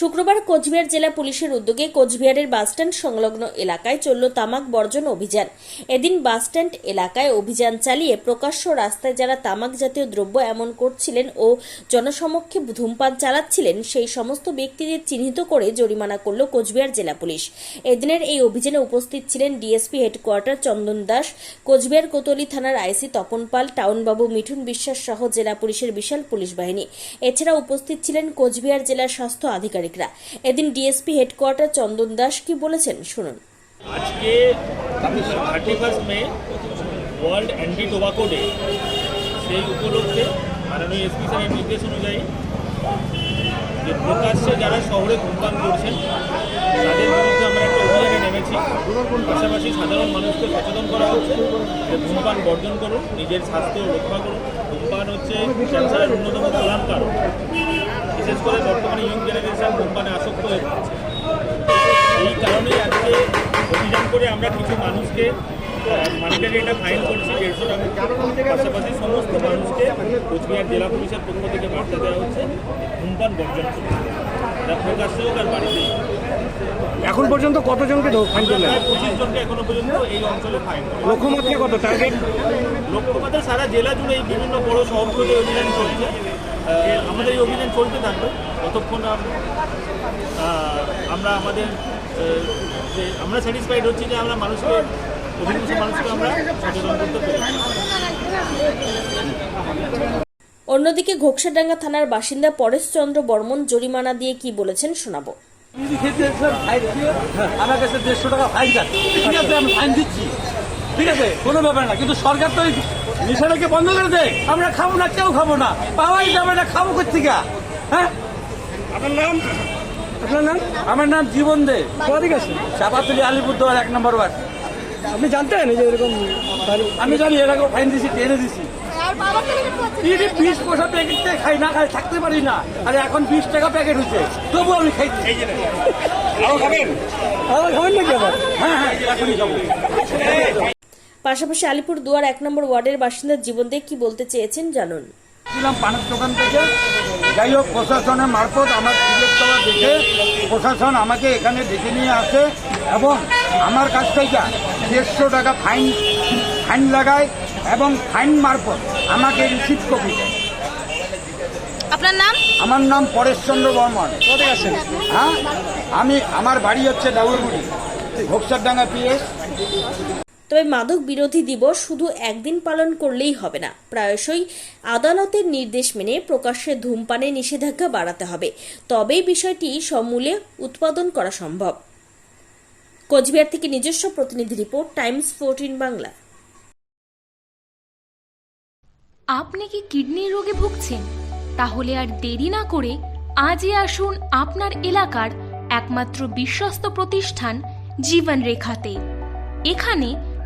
শুক্রবার কোচবিহার জেলা পুলিশের উদ্যোগে কোচবিহারের বাসস্ট্যান্ড সংলগ্ন এলাকায় চলল তামাক বর্জন অভিযান। এদিন বাসস্ট্যান্ড এলাকায় অভিযান চালিয়ে প্রকাশ্য রাস্তায় যারা তামাক জাতীয় দ্রব্য এমন করছিলেন ও জনসমক্ষে ধূমপান চালাচ্ছিলেন, সেই সমস্ত ব্যক্তিদের চিহ্নিত করে জরিমানা করল কোচবিহার জেলা পুলিশ। এদিনের এই অভিযানে উপস্থিত ছিলেন ডিএসপি হেডকোয়ার্টার চন্দন দাস, কোচবিহার কোতলি থানার আইসি তপন পাল, টাউনবাবু মিঠুন বিশ্বাস সহ জেলা পুলিশের বিশাল পুলিশ বাহিনী। এছাড়া উপস্থিত ছিলেন কোচবিহার জেলার স্বাস্থ্য আধিকারিকরা। এদিন ডিএসপি হেডকোয়ার্টার চন্দন দাস কি বলেছেন শুনুন। আজকে thirty first May, world anti tobacco day, সেই উপলক্ষে মাননীয় এসপি স্যারের নির্দেশ অনুযায়ী প্রকাশ্যে যারা শহরে ধূমপান করছেন, তাদের বিরুদ্ধে আমরা একটা অভিযানে নেমেছি। পাশাপাশি সাধারণ মানুষকে সচেতন করা হচ্ছে, যে ধূমপান বর্জন করুন, নিজের স্বাস্থ্য রক্ষা করুন। ধূমপান হচ্ছে ক্যান্সারের অন্যতম প্রধান কারণ। বিশেষ করে বর্তমানে ইয়ং জেনারেশন ধূমপানে আসক্ত হয়ে পড়ছে। এই কারণেই আজকে অভিযান করে আমরা কিছু মানুষকে মানিটারি একটা ফাইন করছি দেড়শো টাকা। পাশাপাশি সমস্ত মানুষকে কোচবিহার জেলা পুলিশের পক্ষ থেকে বার্তা দেওয়া হচ্ছে ধূমপান বর্জন করতে। যা প্রকাশ্যে হোক আর বাড়িতে। এখন পর্যন্ত কতজনকে ফাইন করলেন? পঁচিশ জনকে এখনও পর্যন্ত এই অঞ্চলে ফাইন লক্ষ্যমাত্রা কত? টার্গেট লক্ষ্যমাত্রা সারা জেলা জুড়ে এই বিভিন্ন বড় শহরগুলোতে অভিযান চলছে। আমাদের এই অভিযান চলতে থাকবে। যতক্ষণ আমরা আমাদের যে আমরা স্যাটিসফাইড হচ্ছি যে আমরা মানুষকে অধিকাংশ মানুষকে আমরা সচেতন করতে পেরেছি। অন্যদিকে ঘোকসাডাঙ্গা থানার বাসিন্দা পরেশ চন্দ্র বর্মন জরিমানা দিয়ে কি বলেছেন শোনাবো। আমার কাছে দেড়শো টাকা ফাইন আছে। আমি ফাইন দিচ্ছি। ঠিক আছে কোনো ব্যাপার না। কিন্তু সরকার তো এই নেশাটাকে বন্ধ করে দেয়। আমরা খাব না কেউ খাব না। পাওয়াই যাবে না খাব কোথেকে হ্যাঁ? আপনার নাম? আপনার নাম? আমার নাম জীবন দে। কোথা আছে চাপাতুলি আলিপুরদুয়ার এক নম্বর ওয়ার্ড। আপনি জানতেন এই যে এরকম আমি জানি এরকম ফাইন দিছি টেনে দিছি। বিড়ি বিশ পয়সা প্যাকেট খাই না খাই থাকতে পারি না। আরে এখন বিশ টাকা প্যাকেট হচ্ছে। তবু আমি খাই খাবেন? খাবেন নাকি আবার? হ্যাঁ হ্যাঁ এখনই পাশাপাশি আলিপুর দুয়ার এক নম্বর ওয়ার্ডের বাসিন্দা জীবন দে কি বলতে চেয়েছেন জানুন। ছিলাম পানের দোকান থেকে। যাই হোক প্রশাসনের মারফত আমার টিকিট দেওয়া দেখে প্রশাসন আমাকে এখানে ডেকে নিয়ে আসে এবং আমার কাছ থেকে দেড়শো টাকা ফাইন ফাইন লাগায় এবং ফাইন মারফত আমাকে রিসিভ কপি দেয়। আপনার নাম? আমার নাম পরেশচন্দ্র বর্মন। কোথায় আছেন? হ্যাঁ? আমি আমার বাড়ি হচ্ছে ডাউরগুড়ি ঘোকসারডাঙ্গা পিএস। তবে মাদক বিরোধী দিবস শুধু একদিন পালন করলেই হবে না। প্রায়শই আদালতের নির্দেশ মেনে প্রকাশ্যে ধূমপানে নিষেধাজ্ঞা বাড়াতে হবে। তবেই বিষয়টি সমূলে উৎপাদন করা সম্ভব। কোচবিহার থেকে নিজস্ব প্রতিনিধি রিপোর্ট, টাইমস ফোরটিন বাংলা। আপনি কি কিডনির রোগে ভুগছেন? তাহলে আর দেরি না করে আজই আসুন আপনার এলাকার একমাত্র বিশ্বস্ত প্রতিষ্ঠান জীবন রেখাতে এখানে